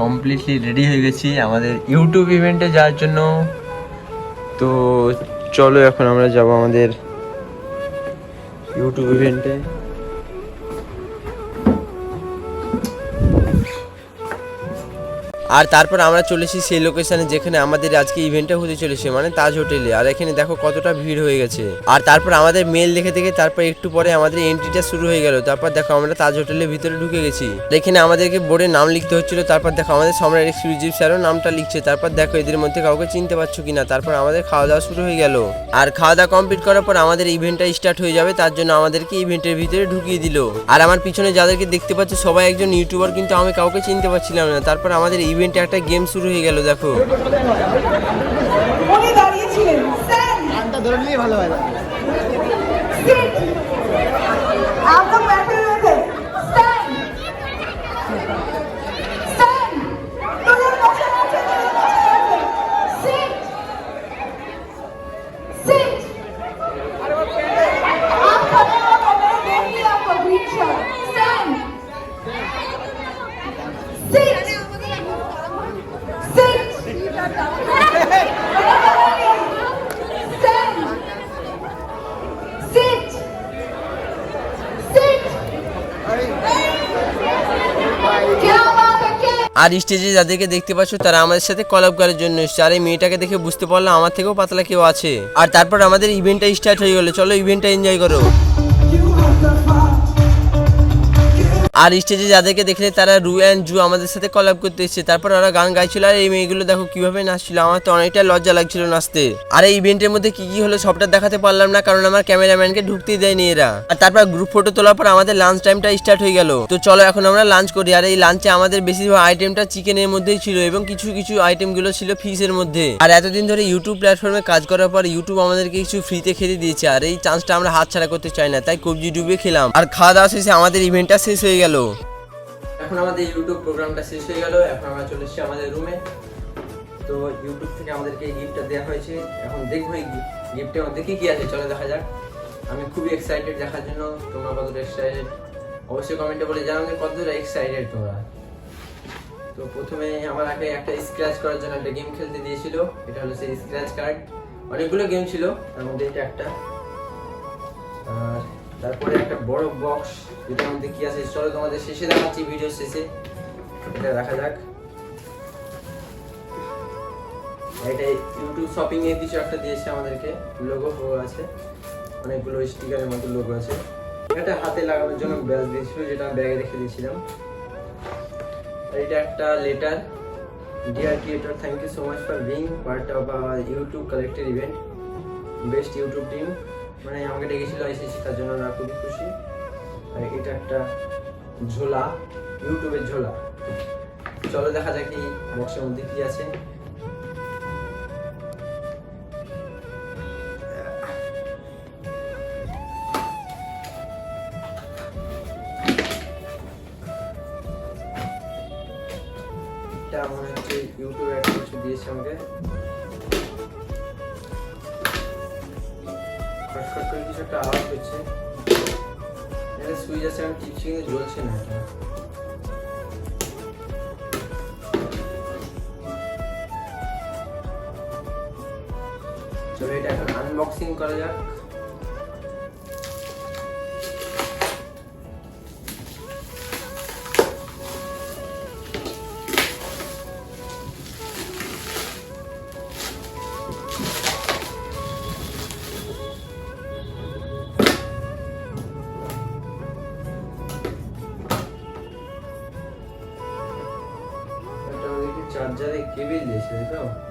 Completely ready হয়ে গেছি আমাদের ইউটিউব ইভেন্টে যাওয়ার জন্য। তো চলো এখন আমরা যাব আমাদের ইউটিউব ইভেন্টে আর তারপর আমরা চলেছি সেই লোকেশনে যেখানে আমাদের আজকে ইভেন্টটা হতে চলেছে মানে তাজ হোটেলে আর এখানে দেখো কতটা ভিড় হয়ে গেছে। আর তারপর আমাদের মেল দেখে দেখে তারপর একটু পরে আমাদের এন্ট্রিটা শুরু হয়ে গেল। তারপর দেখো আমরা তাজ হোটেলের ভিতরে ঢুকে গেছি। এখানে আমাদেরকে বোর্ডে নাম লিখতে হচ্ছিল। তারপর দেখো আমাদের সম্রাট এক্সক্লুসিভ স্যারও নামটা লিখছে। তারপর দেখো এদের মধ্যে কাউকে চিনতে পারছ কিনা। তারপর আমাদের খাওয়া দাওয়া শুরু হয়ে গেল। আর খাওয়া দাওয়া কমপ্লিট করার পর আমাদের ইভেন্টটা স্টার্ট হয়ে যাবে। তার জন্য আমাদেরকে ইভেন্টের ভিতরে ঢুকিয়ে দিল। আর আমার পিছনে যাদেরকে দেখতে পাচ্ছ, সবাই একজন ইউটিউবার কিন্তু আমি কাউকে চিনতে পারছিলাম না। তারপর আমাদের ইভেন্টে একটা গেম শুরু হয়ে গেল দেখো। ধরে নিলেই ভালো হয়। আর স্টেজে যাদেরকে দেখতে পাচ্ছ, তারা আমাদের সাথে কলাপ করার জন্য এসছে। আর এই মেয়েটাকে দেখে বুঝতে পারলাম আমার থেকেও পাতলা কেউ আছে। আর তারপর আমাদের ইভেন্টটা স্টার্ট হয়ে গেলো। চলো ইভেন্টটা এনজয় করো। আর স্টেজে যাদেরকে দেখলে তারা রু অ্যান্ড জু আমাদের সাথে কলাপ করতে এসেছে। তারপর ওরা গান গাইছিল আর এই মেয়েগুলো দেখো কীভাবে নাচছিল। আমার তো অনেকটা লজ্জা লাগছিল নাচতে। আর এই ইভেন্টের মধ্যে কি কি হলো সবটা দেখাতে পারলাম না, কারণ আমার ক্যামেরাম্যানকে ঢুকতে দেয়নি এরা। আর তারপর গ্রুপ ফটো তোলার পর আমাদের লাঞ্চ টাইমটা স্টার্ট হয়ে গেল। তো চলো এখন আমরা লাঞ্চ করি। আর এই লাঞ্চে আমাদের বেশিরভাগ আইটেমটা চিকেনের মধ্যেই ছিল এবং কিছু কিছু আইটেমগুলো ছিল ফিশের মধ্যে। আর এতদিন ধরে ইউটিউব প্ল্যাটফর্মে কাজ করার পর ইউটিউব আমাদেরকে কিছু ফ্রিতে খেতে দিয়েছে। আর এই চান্সটা আমরা হাতছাড়া করতে চাই না, তাই কবজি ডুবে খেলাম। আর খাওয়া দাওয়া শেষে আমাদের ইভেন্টটা শেষ হয়ে গেল। এখন আমাদের ইউটিউব প্রোগ্রামটা শেষ হয়ে গেল। এখন আমরা চলে এসেছি আমাদের রুমে তো ইউটিউব থেকে আমাদেরকে এই গিফটটা দেওয়া হয়েছে। এখন দেখব এই গিফটের মধ্যে কি কি আছে, চলো দেখা যাক। আমি খুবই এক্সাইটেড দেখার জন্য। তোমরা কতটা এক্সাইটেড অবশ্যই কমেন্টে বলে জানাবে কতটা এক্সাইটেড তোমরা। তো প্রথমে আমার আগে একটা স্ক্র্যাচ করার জন্য একটা গেম খেলতে দিয়েছিল। এটা হলো সেই স্ক্র্যাচ কার্ড অনেকগুলো গেম ছিল। তার মধ্যে এটা একটা। আর তারপরে একটা বড় বক্স যেটার মধ্যে কি আছে? চলো তোমাদের শেষে দেখাচ্ছি ভিডিও শেষে। এটা দেখা যাক। এটা ইউটিউব শপিং এর কিছু একটা দিয়েছে আমাদেরকে। লোগো আছে। অনেকগুলো স্টিকারের মতো লোগো আছে। এটা হাতে লাগানোর জন্য ব্যাস দিয়েছিল, যেটা আমি ব্যাগে রেখে দিয়েছিলাম। আর এটা একটা letter dear creator thank you so much for being part of YouTube collected event best YouTube team মানে আমাকে ডেকেছিল এসেছি, তার জন্য আমরা খুবই খুশি। আর এটা একটা ঝোলা, ইউটিউবের ঝোলা। চলো দেখা যাক এই বক্সের মধ্যে কি আছে। এটা মনে হচ্ছে ইউটিউবে একটা কিছু দিয়েছে আমাকে। খটখট করে কিছু একটা আওয়াজ হচ্ছে। সুইচ আছে আমি টিপছি কিন্তু জ্বলছে না এটা। চলো এটা এখন আনবক্সিং করা যাক। একটা ওদিকে চার্জারে কেবিল দিয়েছে তাই তো